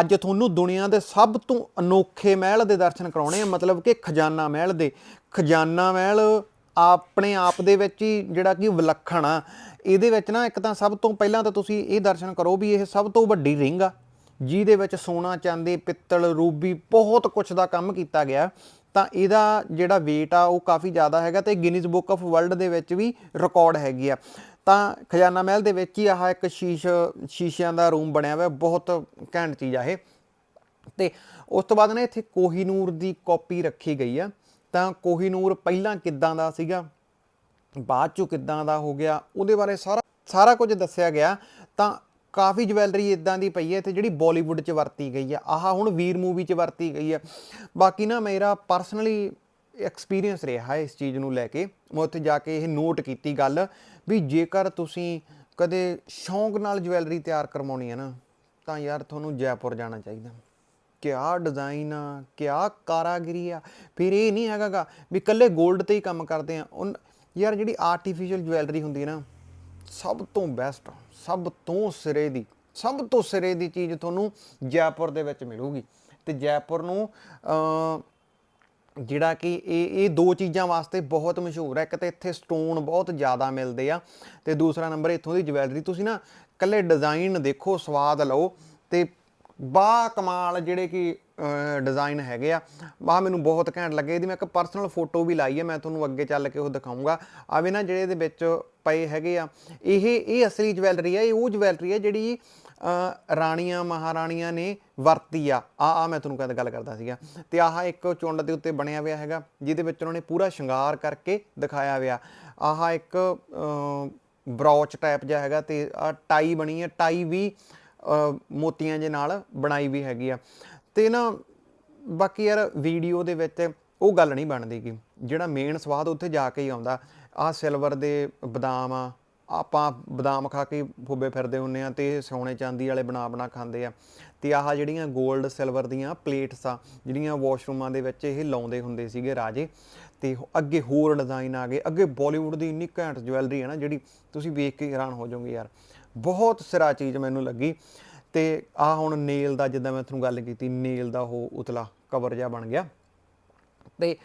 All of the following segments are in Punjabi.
ਅੱਜ ਤੁਹਾਨੂੰ ਦੁਨੀਆ ਦੇ ਸਭ ਤੋਂ ਅਨੋਖੇ ਮਹਿਲ ਦੇ ਦਰਸ਼ਨ ਕਰਾਉਣੇ ਆ, ਮਤਲਬ ਕਿ ਖਜ਼ਾਨਾ ਮਹਿਲ ਦੇ। ਖਜ਼ਾਨਾ ਮਹਿਲ ਆਪਣੇ ਆਪ ਦੇ ਵਿੱਚ ਹੀ ਜਿਹੜਾ ਕਿ ਵਿਲੱਖਣ ਆ। ਇਹਦੇ ਵਿੱਚ ਨਾ ਇੱਕ ਤਾਂ ਸਭ ਤੋਂ ਪਹਿਲਾਂ ਤਾਂ ਤੁਸੀਂ ਇਹ ਦਰਸ਼ਨ ਕਰੋ ਵੀ ਇਹ ਸਭ ਤੋਂ ਵੱਡੀ ਰਿੰਗ ਆ, ਜਿਹਦੇ ਵਿੱਚ ਸੋਨਾ, ਚਾਂਦੀ, ਪਿੱਤਲ, ਰੂਬੀ ਬਹੁਤ ਕੁਝ ਦਾ ਕੰਮ ਕੀਤਾ ਗਿਆ। ਤਾਂ ਇਹਦਾ ਜਿਹੜਾ weight ਆ ਉਹ ਕਾਫੀ ਜ਼ਿਆਦਾ ਹੈਗਾ ਤੇ ਗਿਨੀਜ਼ ਬੁੱਕ ਆਫ ਵਰਲਡ ਦੇ ਵਿੱਚ ਵੀ ਰਿਕਾਰਡ ਹੈਗੀ ਆ। ਤਾਂ ਖਜ਼ਾਨਾ ਮਹਿਲ ਦੇ ਵਿੱਚ ਹੀ ਆਹ ਇੱਕ ਸ਼ੀਸ਼, ਸ਼ੀਸ਼ਿਆਂ ਦਾ ਰੂਮ ਬਣਿਆ ਹੋਇਆ, ਬਹੁਤ ਘੈਂਟ ਚੀਜ਼ ਆ ਇਹ। ਤੇ ਉਸ ਤੋਂ ਬਾਅਦ ਨਾ ਇੱਥੇ ਕੋਹੀਨੂਰ ਦੀ ਕਾਪੀ ਰੱਖੀ ਗਈ ਆ। ਤਾਂ ਕੋਹੀਨੂਰ ਪਹਿਲਾਂ ਕਿੱਦਾਂ ਦਾ ਸੀਗਾ, ਬਾਅਦ ਚੋਂ ਕਿੱਦਾਂ ਦਾ ਹੋ ਗਿਆ, ਉਹਦੇ ਬਾਰੇ ਸਾਰਾ ਸਾਰਾ ਕੁਝ ਦੱਸਿਆ ਗਿਆ। ਤਾਂ ਕਾਫੀ ਜਵੈਲਰੀ ਇਦਾਂ ਦੀ ਪਈ ਹੈ ਇੱਥੇ ਜਿਹੜੀ ਬਾਲੀਵੁੱਡ 'ਚ ਵਰਤੀ ਗਈ ਆ। ਆਹ ਹੁਣ ਵੀਰ ਮੂਵੀ 'ਚ ਵਰਤੀ ਗਈ ਆ। ਬਾਕੀ ਨਾ ਮੇਰਾ ਪਰਸਨਲੀ ਐਕਸਪੀਰੀਅੰਸ ਰਿਹਾ ਹੈ ਇਸ ਚੀਜ਼ ਨੂੰ ਲੈ ਕੇ। ਮੈਂ ਉੱਥੇ ਜਾ ਕੇ ਇਹ ਨੋਟ ਕੀਤੀ ਗੱਲ ਵੀ ਜੇਕਰ ਤੁਸੀਂ ਕਦੇ ਸ਼ੌਂਕ ਨਾਲ ਜਵੈਲਰੀ ਤਿਆਰ ਕਰਵਾਉਣੀ ਹੈ ਨਾ, ਤਾਂ ਯਾਰ ਤੁਹਾਨੂੰ ਜੈਪੁਰ ਜਾਣਾ ਚਾਹੀਦਾ। ਕਿਆ ਡਿਜ਼ਾਈਨ ਆ, ਕਿਆ ਕਾਰਾਗਰੀ ਆ। ਫਿਰ ਇਹ ਨਹੀਂ ਹੈਗਾਗਾ ਵੀ ਕੱਲੇ 골ਡ ਤੇ ਹੀ ਕੰਮ ਕਰਦੇ ਆ। ਉਨ ਯਾਰ ਜਿਹੜੀ ਆਰਟੀਫੀਸ਼ੀਅਲ ਜਵੈਲਰੀ ਹੁੰਦੀ ਹੈ ਨਾ, ਸਭ ਤੋਂ ਬੈਸਟ ਸਭ ਤੋਂ ਸਿਰੇ ਦੀ, ਸਭ ਤੋਂ ਸਿਰੇ ਦੀ ਚੀਜ਼ ਤੁਹਾਨੂੰ ਜੈਪੁਰ ਦੇ ਵਿੱਚ ਮਿਲੂਗੀ। ਤੇ ਜੈਪੁਰ ਨੂੰ ਜਿਹੜਾ ਕਿ ਇਹ ਇਹ ਦੋ ਚੀਜ਼ਾਂ ਵਾਸਤੇ ਬਹੁਤ ਮਸ਼ਹੂਰ ਹੈ। ਇੱਕ ਤਾਂ ਇੱਥੇ ਸਟੋਨ ਬਹੁਤ ਜ਼ਿਆਦਾ ਮਿਲਦੇ ਆ ਤੇ ਦੂਸਰਾ ਨੰਬਰ ਇੱਥੋਂ ਦੀ ਜਵੈਲਰੀ ਤੁਸੀਂ ਨਾ ਕੱਲੇ ਡਿਜ਼ਾਈਨ ਦੇਖੋ, ਸਵਾਦ ਲਓ ਤੇ ਬਾ ਕਮਾਲ ਜਿਹੜੇ ਕਿ ਡਿਜ਼ਾਈਨ ਹੈਗੇ ਆ। ਬਾ ਮੈਨੂੰ ਬਹੁਤ ਘੈਂਟ ਲੱਗੇ। ਇਹਦੀ ਮੈਂ ਇੱਕ ਪਰਸਨਲ ਫੋਟੋ ਵੀ ਲਾਈ ਹੈ ਮੈਂ ਤੁਹਾਨੂੰ ਅੱਗੇ ਚੱਲ ਕੇ ਉਹ ਦਿਖਾਉਂਗਾ ਆਵੇ ਨਾ ਜਿਹੜੇ ਇਹਦੇ ਵਿੱਚ ਪਏ ਹੈਗੇ ਆ, ਇਹ ਇਹ ਅਸਲੀ ਜਵੈਲਰੀ ਆ, ਇਹ ਉਹ ਜਵੈਲਰੀ ਹੈ ਜਿਹੜੀ ਰਾਣੀਆਂ, ਮਹਾਰਾਣੀਆਂ ਨੇ ਵਰਤੀ ਆ। ਆ ਆ ਮੈਂ ਤੁਹਾਨੂੰ ਕਹਿੰਦਾ ਗੱਲ ਕਰਦਾ ਸੀਗਾ। ਤੇ ਆਹ ਇੱਕ ਚੁੰਡ ਦੇ ਉੱਤੇ ਬਣਿਆ ਹੋਇਆ ਹੈਗਾ, ਜਿਹਦੇ ਵਿੱਚ ਉਹਨਾਂ ਨੇ ਪੂਰਾ ਸ਼ਿੰਗਾਰ ਕਰਕੇ ਦਿਖਾਇਆ ਹੋਇਆ। ਆਹ ਇੱਕ ਬਰੋਚ ਟਾਈਪ ਜਿਹਾ ਹੈਗਾ ਤੇ ਆ ਟਾਈ ਬਣੀ ਹੈ ਟਾਈ ਵੀ ਮੋਤੀਆਂ ਦੇ ਨਾਲ ਬਣਾਈ ਵੀ ਹੈਗੀ ਆ। ਤੇ ਨਾ, ਬਾਕੀ ਯਾਰ ਵੀਡੀਓ ਦੇ ਵਿੱਚ ਉਹ ਗੱਲ ਨਹੀਂ ਬਣਦੀ ਬਣਦੀਗੀ ਜਿਹੜਾ ਮੇਨ ਸਵਾਦ ਉੱਥੇ ਜਾ ਕੇ ਹੀ ਆਉਂਦਾ। ਆ ਸਿਲਵਰ ਦੇ ਬਦਾਮ ਆ ਆਪਾਂ ਬਦਾਮ ਖਾ ਕੇ ਫੁੱਬੇ ਫਿਰਦੇ ਹੁੰਨੇ ਆ ਤੇ ਸੋਨੇ ਚਾਂਦੀ ਵਾਲੇ ਬਣਾ ਬਣਾ ਖਾਂਦੇ ਆ। ਤੇ ਆਹ ਜਿਹੜੀਆਂ 골ਡ ਸਿਲਵਰ ਦੀਆਂ ਪਲੇਟਸ ਆ, ਜਿਹੜੀਆਂ ਵਾਸ਼ਰੂਮਾਂ ਦੇ ਵਿੱਚ ਇਹ ਲਾਉਂਦੇ ਹੁੰਦੇ ਸੀਗੇ ਰਾਜੇ, ਤੇ ਅੱਗੇ ਹੋਰ ਡਿਜ਼ਾਈਨ ਆ ਗਏ। ਅੱਗੇ ਬਾਲੀਵੁੱਡ ਦੀ ਇੰਨੀ ਘੈਂਟ ਜਵੈਲਰੀ ਹੈ ਨਾ ਜਿਹੜੀ ਤੁਸੀਂ ਵੇਖ ਕੇ ਹੈਰਾਨ ਹੋ ਜਾਓਗੇ ਯਾਰ। ਬਹੁਤ ਸਿਰਾ ਚੀਜ਼ ਮੈਨੂੰ ਲੱਗੀ। ਤੇ ਆ ਹੁਣ ਨੇਲ ਦਾ ਜਿੱਦਾਂ ਮੈਂ ਤੁਹਾਨੂੰ ਗੱਲ ਕੀਤੀ ਨੇਲ ਦਾ ਉਹ ਉਤਲਾ ਕਵਰ ਜਿਹਾ ਬਣ ਗਿਆ। ਤੇ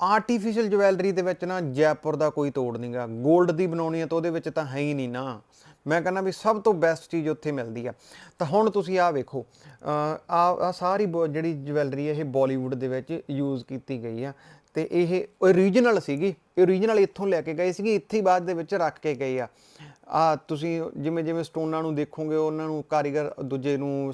ਆਰਟੀਫੀਸ਼ੀਅਲ ਜਵੈਲਰੀ ਦੇ ਵਿੱਚ ਨਾ ਜੈਪੁਰ ਦਾ ਕੋਈ ਤੋੜ ਨਹੀਂਗਾ 골ਡ ਦੀ ਬਣਾਉਣੀ ਹੈ ਤਾਂ ਉਹਦੇ ਵਿੱਚ ਤਾਂ ਹੈ ਹੀ ਨਹੀਂ ਨਾ। ਮੈਂ ਕਹਿੰਦਾ ਵੀ ਸਭ ਤੋਂ ਬੈਸਟ ਚੀਜ਼ ਉੱਥੇ ਮਿਲਦੀ ਆ। ਤਾਂ ਹੁਣ ਤੁਸੀਂ ਆਹ ਵੇਖੋ ਆ ਆ ਸਾਰੀ ਬੋ- ਜਿਹੜੀ ਜਵੈਲਰੀ ਹੈ ਇਹ ਬਾਲੀਵੁੱਡ ਦੇ ਵਿੱਚ ਯੂਜ਼ ਕੀਤੀ ਗਈ ਆ। ਤੇ ਇਹ ਓਰੀਜਨਲ ਸੀਗੀ। ਓਰੀਜਨਲ ਇੱਥੋਂ ਲੈ ਕੇ ਗਏ ਸੀਗੇ, ਇੱਥੇ ਹੀ ਬਾਅਦ ਦੇ ਵਿੱਚ ਰੱਖ ਕੇ ਗਏ ਆ। ਆ ਤੁਸੀਂ ਜਿਵੇਂ ਜਿਵੇਂ ਸਟੋਨਾਂ ਨੂੰ ਦੇਖੋਗੇ, ਉਹਨਾਂ ਨੂੰ ਕਾਰੀਗਰ ਦੂਜੇ ਨੂੰ